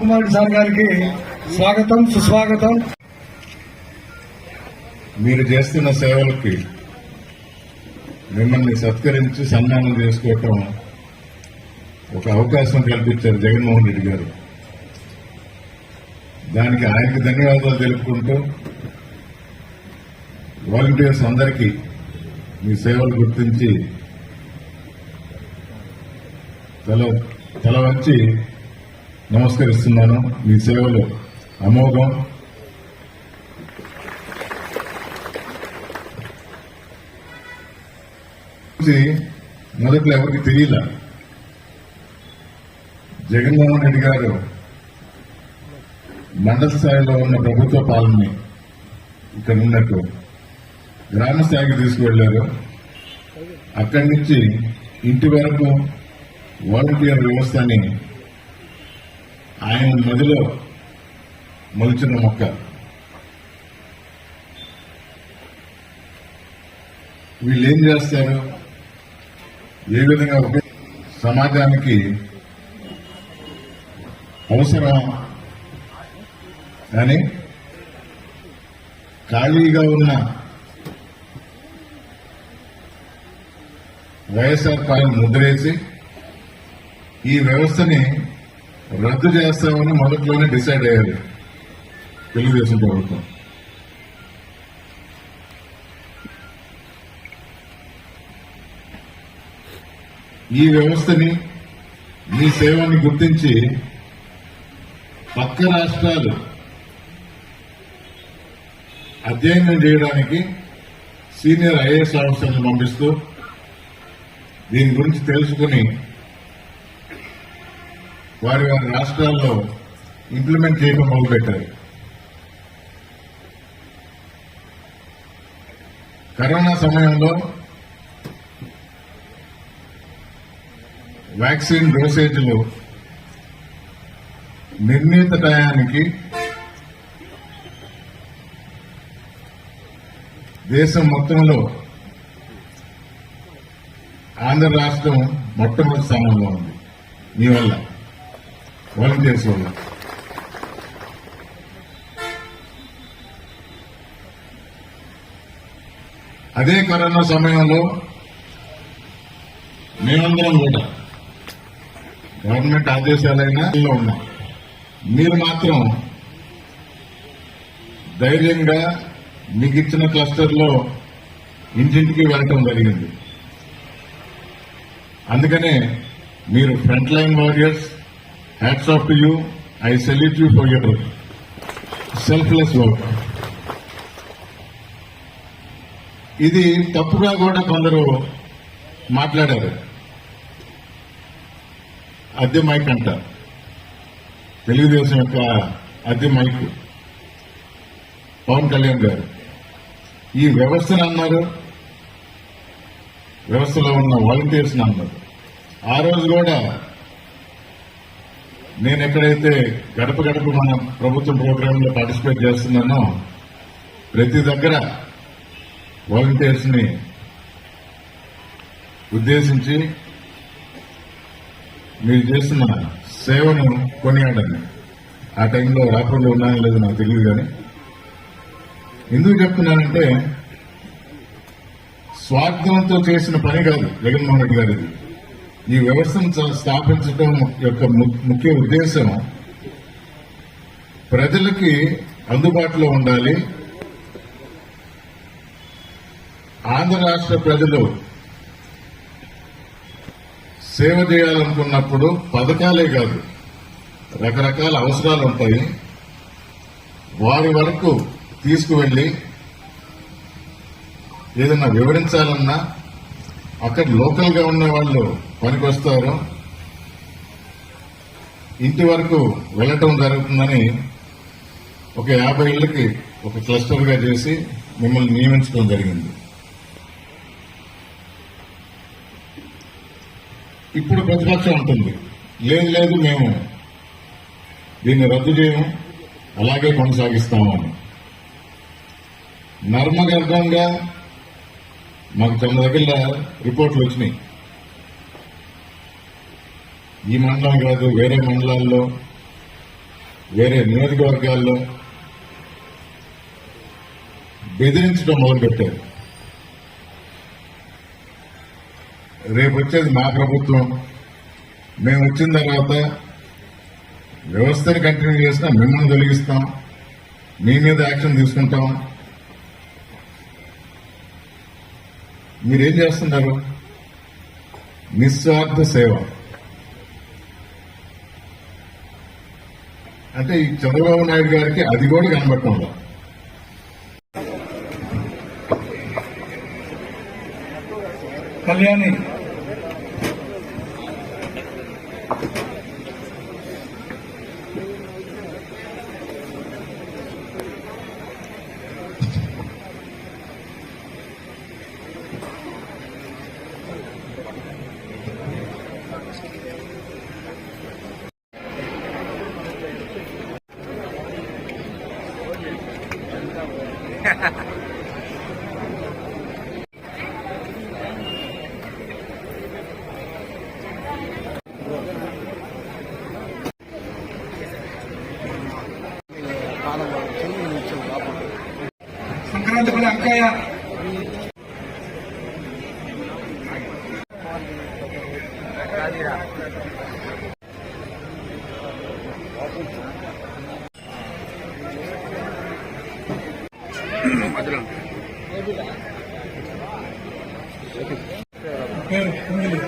Kumar sir గారికి స్వాగతం సుస్వాగతం. మీరు చేస్తున్న సేవలకి మిమ్మల్ని సత్కరించి సన్మానం చేసుకోవటం ఒక అవకాశం కల్పించారు జగన్మోహన్ రెడ్డి గారు. దానికి ఆయనకి ధన్యవాదాలు తెలుపుకుంటూ వాలంటీర్స్ అందరికీ మీ సేవలు గుర్తించి తల తల వంచి నమస్కరిస్తున్నాను. మీ సేవలు అమోఘం. మొదట్లో ఎవరికి తెలియల? జగన్మోహన్ రెడ్డి గారు మండల స్థాయిలో ఉన్న ప్రభుత్వ పాలనని ఇక్కడ ఉన్నట్టు గ్రామ స్థాయికి తీసుకువెళ్ళారు అక్కడి నుంచి ఇంటి వరకు వాలంటీర్ వ్యవస్థని ఆయన నదిలో మొలిచిన మొక్క. వీళ్ళు ఏం చేస్తారు? ఏ విధంగా సమాజానికి అవసరం కానీ ఖాళీగా ఉన్న వైఎస్ఆర్ పాలన ముద్రేసి ఈ వ్యవస్థని రద్దు చేస్తామని మొదట్లోనే డిసైడ్ అయ్యారు. తెలుగుదేశం ప్రభుత్వం. ఈ వ్యవస్థని మీ సేవని గుర్తించి పక్క రాష్ట్రాలు అధ్యయనం చేయడానికి సీనియర్ ఐఏఎస్ ఆఫీసర్లు పంపిస్తూ దీని గురించి తెలుసుకుని వారి వారి రాష్ట్రాల్లో ఇంప్లిమెంట్ చేయడం మొదలుపెట్టారు. కరోనా సమయంలో వ్యాక్సిన్ డోసేజ్లు నిర్ణీత టయానికి దేశం మొత్తంలో ఆంధ్ర రాష్ట్రం మొట్టమొదటి స్థానంలో ఉంది. మీ వల్ల. వాలంటీర్స్ వల్ల అదే కరోనా సమయంలో మేమందరం కూడా గవర్నమెంట్ ఆదేశాలైనా ఉన్నాం. మీరు మాత్రం ధైర్యంగా మీకు ఇచ్చిన క్లస్టర్లో ఇంటింటికి వెళ్ళటం జరిగింది. అందుకనే మీరు front line warriors hats off to you I salute you for your selfless work ఇది తప్పుగా కూడా కొందరు మాట్లాడారు. అద్దె మైక్ అంట. తెలుగుదేశం యొక్క అద్దె మైక్. పవన్ కళ్యాణ్ గారు. ఈ వ్యవస్థను అన్నారు. వ్యవస్థలో ఉన్న వాలంటీర్స్ అన్నారు. ఆ రోజు కూడా నేను ఎక్కడైతే గడప గడప మన ప్రభుత్వం ప్రోగ్రాంలో పార్టిసిపేట్ చేస్తున్నానో ప్రతి దగ్గర వాలంటీర్స్ని ఉద్దేశించి మీరు చేస్తున్న సేవను కొనియాడండి. ఆ టైంలో రాపర్లో ఉన్నాయో లేదో నాకు తెలియదు కానీ. ఎందుకు చెప్తున్నానంటే స్వార్థంతో చేసిన పని కాదు జగన్మోహన్ రెడ్డి గారిది. ఈ వ్యవస్థను స్థాపించడం యొక్క ము- ముఖ్య ఉద్దేశం ప్రజలకి అందుబాటులో ఉండాలి. ఆంధ్ర రాష్ట్ర ప్రజలు సేవ చేయాలనుకున్నప్పుడు పథకాలే కాదు రకరకాల అవసరాలు ఉంటాయి. వారి వరకు తీసుకువెళ్ళి ఏదైనా వివరించాలన్నా అక్కడ లోకల్గా ఉన్న వాళ్ళు పనికొస్తారు. ఇంటి వరకు వెళ్ళటం జరుగుతుందని ఒక యాభై ఇళ్ళకి ఒక క్లస్టర్గా చేసి మిమ్మల్ని నియమించడం జరిగింది. ఇప్పుడు ప్రతిపక్షం ఉంటుంది. లేదు లేదు మేము దీన్ని రద్దు చేయము. అలాగే కొనసాగిస్తాము అని. నర్మగర్భంగా మాకు తొమ్మిది దగ్గర రిపోర్ట్లు వచ్చినాయి. ఈ మండలం కాదు వేరే మండలాల్లో వేరే నియోజకవర్గాల్లో బెదిరించడం మొదలుపెట్టారు. రేపు వచ్చేది మా ప్రభుత్వం. మేము వచ్చిన తర్వాత వ్యవస్థని కంటిన్యూ చేసినా మిమ్మల్ని తొలగిస్తాం. మీ మీద యాక్షన్ తీసుకుంటాం. మీరేం చేస్తున్నారు? నిస్వార్థ సేవ. అంటే ఈ చంద్రబాబు నాయుడు గారికి అది కూడా కనబడటం కళ్యాణి. కళ్యాణి సంక్రాంతిపల్లి అంకయ్య పేరు కుంగిలి